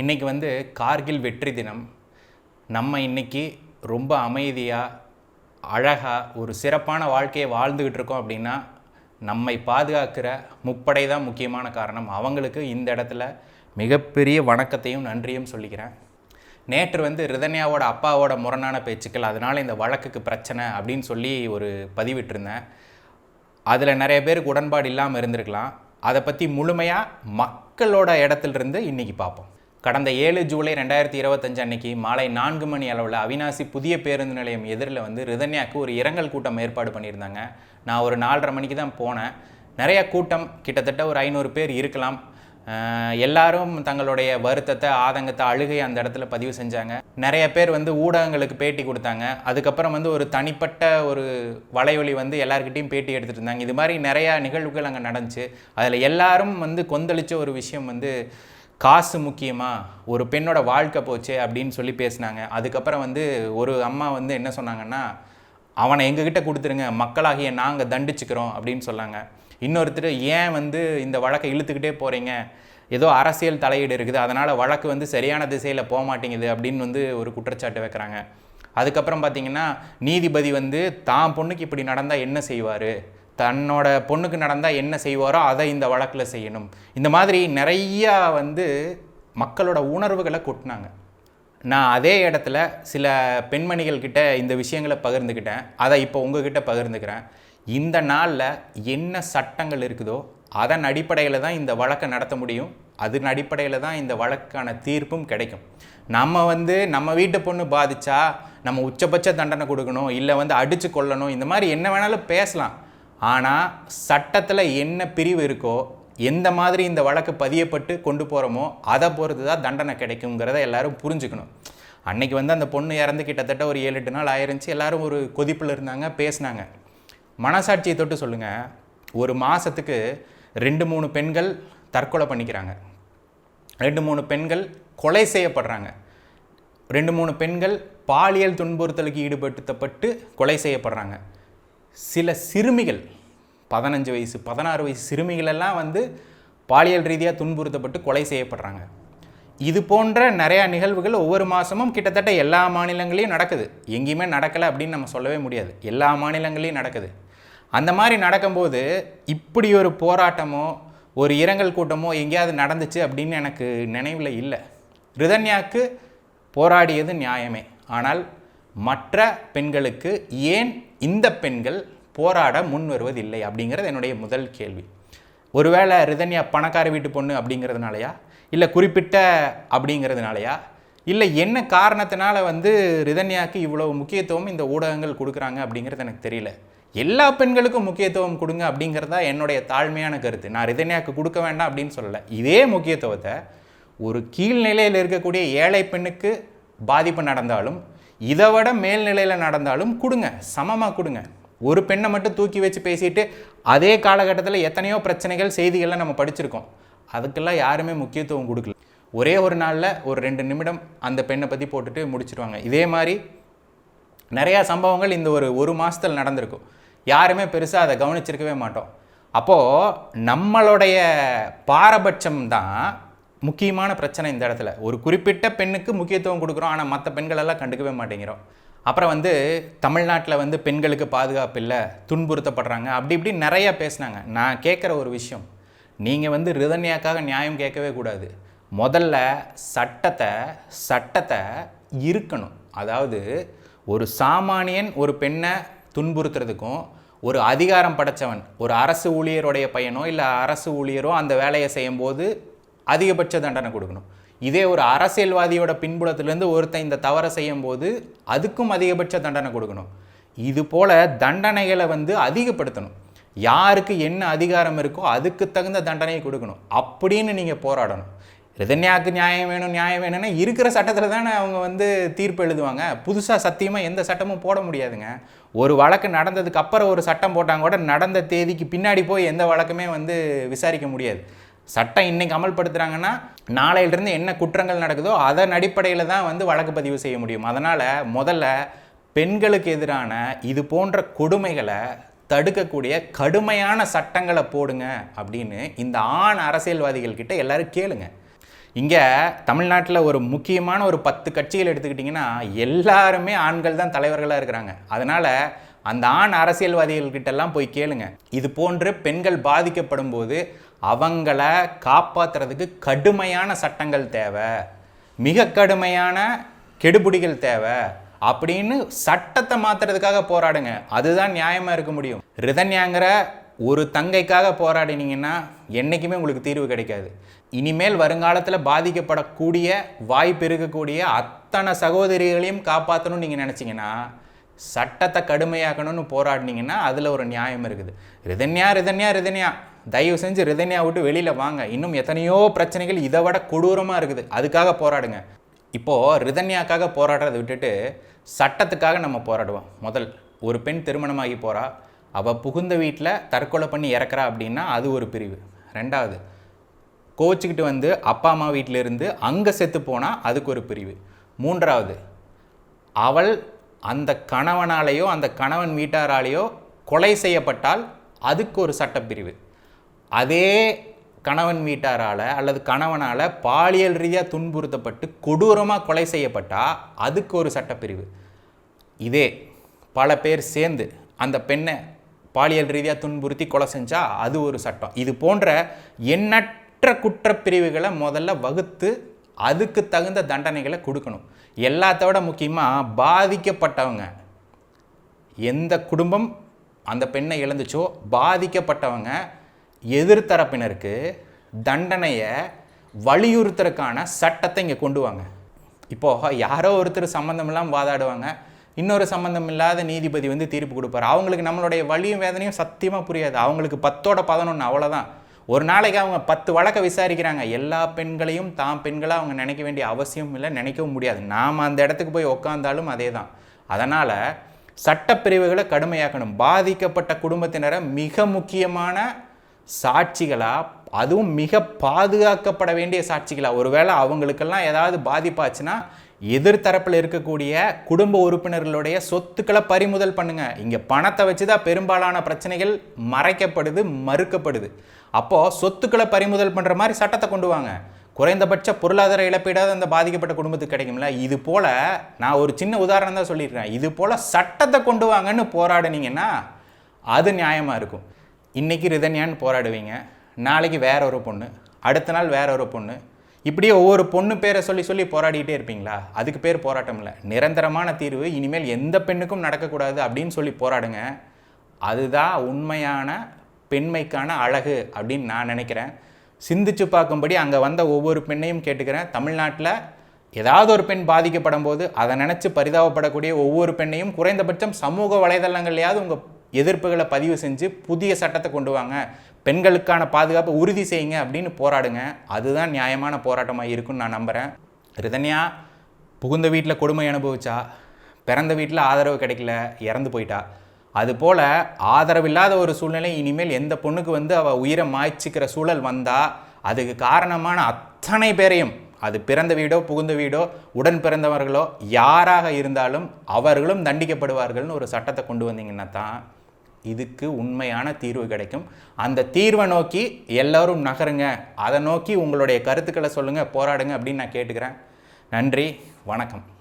இன்றைக்கி வந்து கார்கில் வெற்றி தினம். நம்ம இன்னைக்கு ரொம்ப அமைதியாக அழகாக ஒரு சிறப்பான வாழ்க்கையை வாழ்ந்துக்கிட்டு இருக்கோம் அப்படின்னா நம்மை பாதுகாக்கிற முப்படை தான் முக்கியமான காரணம். அவங்களுக்கு இந்த இடத்துல மிகப்பெரிய வணக்கத்தையும் நன்றியும் சொல்லிக்கிறேன். நேற்று வந்து ரிதன்யாவோட அப்பாவோட முரணான பேச்சுக்கள் அதனால் இந்த வழக்குக்கு பிரச்சனை அப்படின்னு சொல்லி ஒரு பதிவிட்டிருந்தேன். அதில் நிறைய பேருக்கு உடன்பாடு இல்லாமல் இருந்திருக்கலாம். அதை பற்றி முழுமையாக மக்களோட இடத்துலேருந்து இன்றைக்கி பார்ப்போம். கடந்த ஏழு ஜூலை ரெண்டாயிரத்தி இருபத்தஞ்சு அன்னைக்கு மாலை நான்கு மணி அளவில் அவினாசி புதிய பேருந்து நிலையம் எதிரில் வந்து ரிதன்யாக்கு ஒரு இரங்கல் கூட்டம் ஏற்பாடு பண்ணியிருந்தாங்க. நான் ஒரு நாலரை மணிக்கு தான் போனேன். நிறைய கூட்டம் கிட்டத்தட்ட ஒரு ஐநூறு பேர் இருக்கலாம். எல்லாரும் தங்களுடைய வருத்தத்தை ஆதங்கத்தை அழுகை அந்த இடத்துல பதிவு செஞ்சாங்க. நிறைய பேர் வந்து ஊடகங்களுக்கு பேட்டி கொடுத்தாங்க. அதுக்கப்புறம் வந்து ஒரு தனிப்பட்ட ஒரு வலையொலி வந்து எல்லாருக்கிட்டையும் பேட்டி எடுத்துகிட்டு இருந்தாங்க. இது மாதிரி நிறையா நிகழ்வுகள் அங்கே நடந்துச்சு. அதில் எல்லாரும் வந்து கொந்தளித்த ஒரு விஷயம் வந்து காசு முக்கியமாக ஒரு பெண்ணோட வாழ்க்கை போச்சு அப்படின்னு சொல்லி பேசினாங்க. அதுக்கப்புறம் வந்து ஒரு அம்மா வந்து என்ன சொன்னாங்கன்னா அவனை எங்ககிட்ட கொடுத்துருங்க. மக்களாகிய நாங்கள் தண்டிச்சுக்கிறோம் அப்படின்னு சொன்னாங்க. இன்னொருத்தர் ஏன் வந்து இந்த வழக்கை இழுத்துக்கிட்டே போகிறீங்க ஏதோ அரசியல் தலையீடு இருக்குது. அதனால் வழக்கு வந்து சரியான திசையில் போக மாட்டேங்குது அப்படின்னு வந்து ஒரு குற்றச்சாட்டு வைக்கிறாங்க. அதுக்கப்புறம் பார்த்தீங்கன்னா நீதிபதி வந்து தான் பொண்ணுக்கு இப்படி நடந்தால் என்ன செய்வார்? தன்னோட பொண்ணுக்கு நடந்தால் என்ன செய்வாரோ அதை இந்த வழக்கில் செய்யணும். இந்த மாதிரி நிறையா வந்து மக்களோட உணர்வுகளை கொட்டினாங்க. நான் அதே இடத்துல சில பெண்மணிகள்கிட்ட இந்த விஷயங்களை பகிர்ந்துக்கிட்டேன். அதை இப்போ உங்ககிட்ட பகிர்ந்துக்கிறேன். இந்த நாளில் என்ன சட்டங்கள் இருக்குதோ அதன் அடிப்படையில் தான் இந்த வழக்கை நடத்த முடியும். அதன் அடிப்படையில் தான் இந்த வழக்கான தீர்ப்பும் கிடைக்கும். நம்ம வந்து நம்ம வீட்டு பொண்ணு பாதிச்சா நம்ம உச்சபட்ச தண்டனை கொடுக்கணும் இல்லை வந்து அடித்து கொள்ளணும் இந்த மாதிரி என்ன வேணாலும் பேசலாம். ஆனால் சட்டத்தில் என்ன பிரிவு இருக்கோ எந்த மாதிரி இந்த வழக்கு பதியப்பட்டு கொண்டு போகிறோமோ அதை பொறுத்து தான் தண்டனை கிடைக்குங்கிறத எல்லாரும் புரிஞ்சுக்கணும். அன்னைக்கு வந்து அந்த பொண்ணு இறந்து கிட்டத்தட்ட ஒரு ஏழு எட்டு நாள் ஆயிருந்துச்சு. எல்லாரும் ஒரு கொதிப்பில் இருந்தாங்க பேசினாங்க. மனசாட்சியை தொட்டு சொல்லுங்கள் ஒரு மாதத்துக்கு ரெண்டு மூணு பெண்கள் தற்கொலை பண்ணிக்கிறாங்க. ரெண்டு மூணு பெண்கள் கொலை செய்யப்படுறாங்க. ரெண்டு மூணு பெண்கள் பாலியல் துன்புறுத்தலுக்கு ஈடுபடுத்தப்பட்டு கொலை செய்யப்படுறாங்க. சில சிறுமிகள் பதினஞ்சு வயசு பதினாறு வயசு சிறுமிகளெல்லாம் வந்து பாலியல் ரீதியாக துன்புறுத்தப்பட்டு கொலை செய்யப்படுறாங்க. இது போன்ற நிறையா நிகழ்வுகள் ஒவ்வொரு மாதமும் கிட்டத்தட்ட எல்லா மாநிலங்களையும் நடக்குது. எங்கேயுமே நடக்கலை அப்படின்னு நம்ம சொல்லவே முடியாது. எல்லா மாநிலங்களையும் நடக்குது. அந்த மாதிரி நடக்கும்போது இப்படி ஒரு போராட்டமோ ஒரு இரங்கல் கூட்டமோ எங்கேயாவது நடந்துச்சு அப்படின்னு எனக்கு நினைவில் இல்லை. ரிதன்யாவுக்கு போராடியது நியாயமே. ஆனால் மற்ற பெண்களுக்கு ஏன் இந்த பெண்கள் போராட முன் வருவதில்லை அப்படிங்கிறது என்னுடைய முதல் கேள்வி. ஒருவேளை ரிதன்யா பணக்கார வீட்டு பொண்ணு அப்படிங்கிறதுனாலயா? இல்லை குறிப்பிட்ட அப்படிங்கிறதுனாலயா? இல்லை என்ன காரணத்தினால வந்து ரிதன்யாவுக்கு இவ்வளோ முக்கியத்துவம் இந்த ஊடகங்கள் கொடுக்குறாங்க அப்படிங்கிறது எனக்கு தெரியல. எல்லா பெண்களுக்கும் முக்கியத்துவம் கொடுங்க அப்படிங்கிறதா என்னுடைய தாழ்மையான கருத்து. நான் ரிதன்யாவுக்கு கொடுக்க வேண்டாம் அப்படின்னு சொல்லலை. இதே முக்கியத்துவத்தை ஒரு கீழ்நிலையில் இருக்கக்கூடிய ஏழை பெண்ணுக்கு பாதிப்பு நடந்தாலும் இதை விட மேல்நிலையில் நடந்தாலும் கொடுங்க சமமாக கொடுங்க. ஒரு பெண்ணை மட்டும் தூக்கி வச்சு பேசிட்டு அதே காலகட்டத்தில் எத்தனையோ பிரச்சனைகள் செய்திகள்லாம் நம்ம படிச்சிருக்கோம். அதுக்கெல்லாம் யாருமே முக்கியத்துவம் கொடுக்கல. ஒரே ஒரு நாளில் ஒரு ரெண்டு நிமிடம் அந்த பெண்ணை பற்றி போட்டுட்டு முடிச்சிருவாங்க. இதே மாதிரி நிறையா சம்பவங்கள் இந்த ஒரு ஒரு மாதத்தில் நடந்திருக்கும் யாருமே பெருசாக அதை கவனிச்சிருக்கவே மாட்டோம். அப்போது நம்மளுடைய பாரபட்சம் தான் முக்கியமான பிரச்சனை இந்த இடத்துல. ஒரு குறிப்பிட்ட பெண்ணுக்கு முக்கியத்துவம் கொடுக்குறோம் ஆனால் மற்ற பெண்களெல்லாம் கண்டுக்கவே மாட்டேங்கிறோம். அப்புறம் வந்து தமிழ்நாட்டில் வந்து பெண்களுக்கு பாதுகாப்பு இல்லை துன்புறுத்தப்படுறாங்க. அப்படி இப்படி நிறைய பேசுனாங்க. நான் கேட்குற ஒரு விஷயம் நீங்கள் வந்து ரிதன்யாக்காக நியாயம் கேட்கவே கூடாது. முதல்ல சட்டத்தை சட்டத்தை இருக்கணும். அதாவது ஒரு சாமானியன் ஒரு பெண்ணை துன்புறுத்துறதுக்கும் ஒரு அதிகாரம் படைச்சவன் ஒரு அரசு ஊழியருடைய பையனோ இல்லை அரசு ஊழியரோ அந்த வேலையை செய்யும்போது அதிகபட்ச தண்டனை கொடுக்கணும். இதே ஒரு அரசியல்வாதியோட பின்புலத்திலேருந்து ஒருத்தன் இந்த தவறை செய்யும் போது அதுக்கும் அதிகபட்ச தண்டனை கொடுக்கணும். இது போல தண்டனைகளை வந்து அதிகப்படுத்தணும். யாருக்கு என்ன அதிகாரம் இருக்கோ அதுக்கு தகுந்த தண்டனையை கொடுக்கணும். அப்படின்னு நீங்கள் போராடணும். ரிதன்யாவுக்கு நியாயம் வேணும் நியாயம் வேணும்னா இருக்கிற சட்டத்தில் தானே அவங்க வந்து தீர்ப்பு எழுதுவாங்க. புதுசாக சத்தியமாக எந்த சட்டமும் போட முடியாதுங்க. ஒரு வழக்கு நடந்ததுக்கு அப்புறம் ஒரு சட்டம் போட்டாங்க கூட நடந்த தேதிக்கு பின்னாடி போய் எந்த வழக்குமே வந்து விசாரிக்க முடியாது. சட்டம் இன்றைக்கி அமல்படுத்துகிறாங்கன்னா நாளையிலிருந்து என்ன குற்றங்கள் நடக்குதோ அதன் அடிப்படையில் தான் வந்து வழக்கு பதிவு செய்ய முடியும். அதனால் முதல்ல பெண்களுக்கு எதிரான இது போன்ற கொடுமைகளை தடுக்கக்கூடிய கடுமையான சட்டங்களை போடுங்க அப்படின்னு இந்த ஆண் அரசியல்வாதிகள் கிட்ட எல்லாரும் கேளுங்க. இங்கே தமிழ்நாட்டில் ஒரு முக்கியமான ஒரு பத்து கட்சிகள் எடுத்துக்கிட்டிங்கன்னா எல்லாருமே ஆண்கள் தான் தலைவர்களாக இருக்கிறாங்க. அதனால் அந்த ஆண் அரசியல்வாதிகள்கிட்டெல்லாம் போய் கேளுங்க. இது போன்று பெண்கள் பாதிக்கப்படும் போது அவங்கள காப்பாற்றுறதுக்கு கடுமையான சட்டங்கள் தேவை. மிக கடுமையான கெடுபிடிகள் தேவை. அப்படின்னு சட்டத்தை மாத்துறதுக்காக போராடுங்க. அதுதான் நியாயமாக இருக்க முடியும். ரிதன்யாங்கிற ஒரு தங்கைக்காக போராடினீங்கன்னா என்றைக்குமே உங்களுக்கு தீர்வு கிடைக்காது. இனிமேல் வருங்காலத்தில் பாதிக்கப்படக்கூடிய வாய்ப்பு இருக்கக்கூடிய அத்தனை சகோதரிகளையும் காப்பாற்றணும்னு நீங்கள் நினச்சிங்கன்னா சட்டத்தை கடுமையாக்கணும்னு போராடினீங்கன்னா அதில் ஒரு நியாயம் இருக்குது. ரிதன்யா ரிதன்யா ரிதன்யா. தயவு செஞ்சு ரிதன்யா விட்டு வெளியில் வாங்க. இன்னும் எத்தனையோ பிரச்சனைகள் இதை விட கொடூரமாக இருக்குது. அதுக்காக போராடுங்க. இப்போது ரிதன்யாக்காக போராடுறதை விட்டுட்டு சட்டத்துக்காக நம்ம போராடுவோம். முதல் ஒரு பெண் திருமணமாகி போகிறா அவள் புகுந்த வீட்டில் தற்கொலை பண்ணி இறக்குறா அப்படின்னா அது ஒரு பிரிவு. ரெண்டாவது கோச்சிக்கிட்டு வந்து அப்பா அம்மா வீட்டில் இருந்து அங்கே செத்து போனால் அதுக்கு ஒரு பிரிவு. மூன்றாவது அவள் அந்த கணவனாலேயோ அந்த கணவன் வீட்டாராலேயோ கொலை செய்யப்பட்டால் அதுக்கு ஒரு சட்டப்பிரிவு. அதே கணவன் வீட்டாரால் அல்லது கணவனால் பாலியல் ரீதியாக துன்புறுத்தப்பட்டு கொடூரமாக கொலை செய்யப்பட்டால் அதுக்கு ஒரு சட்டப்பிரிவு. இதே பல பேர் சேர்ந்து அந்த பெண்ணை பாலியல் ரீதியாக துன்புறுத்தி கொலை செஞ்சால் அது ஒரு சட்டம். இது போன்ற எண்ணற்ற குற்றப்பிரிவுகளை முதல்ல வகுத்து அதுக்கு தகுந்த தண்டனைகளை கொடுக்கணும். எல்லாத்தோட முக்கியமாக பாதிக்கப்பட்டவங்க. எந்த குடும்பம் அந்த பெண்ணை இழந்துச்சோ பாதிக்கப்பட்டவங்க எதிர்த்தரப்பினருக்கு தண்டனையை வலியுறுத்துறதுக்கான சட்டத்தை இங்கே கொண்டு வாங்க. இப்போது யாரோ ஒருத்தர் சம்மந்தம் இல்லாமல் வாதாடுவாங்க. இன்னொரு சம்மந்தம் இல்லாத நீதிபதி வந்து தீர்ப்பு கொடுப்பாரு. அவங்களுக்கு நம்மளுடைய வலியும் வேதனையும் சத்தியமாக புரியாது. அவங்களுக்கு பத்தோட பதினொன்று அவ்வளோதான் ஒரு நாளைக்கு அவங்க பத்து வழக்கை விசாரிக்கிறாங்க. எல்லா பெண்களையும் தாம் பெண்களாக அவங்க நினைக்க வேண்டிய அவசியம் இல்லை நினைக்கவும் முடியாது. நாம் அந்த இடத்துக்கு போய் உக்காந்தாலும் அதே தான் அதனால் சட்டப்பிரிவுகளை கடுமையாக்கணும். பாதிக்கப்பட்ட குடும்பத்தினரை மிக முக்கியமான சாட்சிகளாக அதுவும் மிக பாதுகாக்கப்பட வேண்டிய சாட்சிகளாக ஒருவேளை அவங்களுக்கெல்லாம் ஏதாவது பாதிப்பாச்சுன்னா எதிர்த்தரப்பில் இருக்கக்கூடிய குடும்ப உறுப்பினர்களுடைய சொத்துக்களை பறிமுதல் பண்ணுங்க. இங்கே பணத்தை வச்சு தான் பெரும்பாலான பிரச்சனைகள் மறைக்கப்படுது மறுக்கப்படுது. அப்போது சொத்துக்களை பறிமுதல் பண்ணுற மாதிரி சட்டத்தை கொண்டு வாங்க. குறைந்தபட்ச பொருளாதார இழப்பீடாவது அந்த பாதிக்கப்பட்ட குடும்பத்துக்கு கிடைக்கும்ல? இது போல் நான் ஒரு சின்ன உதாரணம் தான் சொல்லியிருக்கேன் இது போல் சட்டத்தை கொண்டு வாங்கன்னு போராடினீங்கன்னா அது நியாயமாக இருக்கும். இன்றைக்கி ரிதன்யான்னு போராடுவீங்க நாளைக்கு வேற ஒரு பொண்ணு அடுத்த நாள் வேற ஒரு பொண்ணு இப்படியே ஒவ்வொரு பொண்ணு பேரை சொல்லி சொல்லி போராடிக்கிட்டே இருப்பீங்களா? அதுக்கு பேர் போராட்டம் இல்லை. நிரந்தரமான தீர்வு இனிமேல் எந்த பெண்ணுக்கும் நடக்கக்கூடாது அப்படின்னு சொல்லி போராடுங்க. அதுதான் உண்மையான பெண்மைக்கான அழகு அப்படின்னு நான் நினைக்கிறேன். சிந்திச்சு பார்க்கும்படி அங்கே வந்த ஒவ்வொரு பெண்ணையும் கேட்டுக்கிறேன். தமிழ்நாட்டில் ஏதாவது ஒரு பெண் பாதிக்கப்படும் போது அதை நினச்சி பரிதாபப்படக்கூடிய ஒவ்வொரு பெண்ணையும் குறைந்தபட்சம் சமூக வலைதளங்கள்லையாவது உங்கள் எதிர்ப்புகளை பதிவு செஞ்சு புதிய சட்டத்தை கொண்டு வாங்க. பெண்களுக்கான பாதுகாப்பை உறுதி செய்யுங்க அப்படின்னு போராடுங்க. அதுதான் நியாயமான போராட்டமாக இருக்குன்னு நான் நம்புகிறேன் ரிதன்யா புகுந்த வீட்டில் கொடுமை அனுபவிச்சா பிறந்த வீட்டில் ஆதரவு கிடைக்கல இறந்து போயிட்டா. அதுபோல் ஆதரவில்லாத ஒரு சூழ்நிலை இனிமேல் எந்த பொண்ணுக்கு வந்து அவள் உயிரை மாய்ச்சிக்கிற சூழல் வந்தால் அதுக்கு காரணமான அத்தனை பேரையும் அது பிறந்த வீடோ புகுந்த வீடோ உடன் பிறந்தவர்களோ யாராக இருந்தாலும் அவர்களும் தண்டிக்கப்படுவார்கள்னு ஒரு சட்டத்தை கொண்டு வந்தீங்கன்னா தான் இதுக்கு உண்மையான தீர்வு கிடைக்கும். அந்த தீர்வை நோக்கி எல்லோரும் நகருங்க. அதை நோக்கி உங்களுடைய கருத்துக்களை சொல்லுங்கள் போராடுங்க அப்படின்னு நான் கேட்டுக்கிறேன். நன்றி வணக்கம்.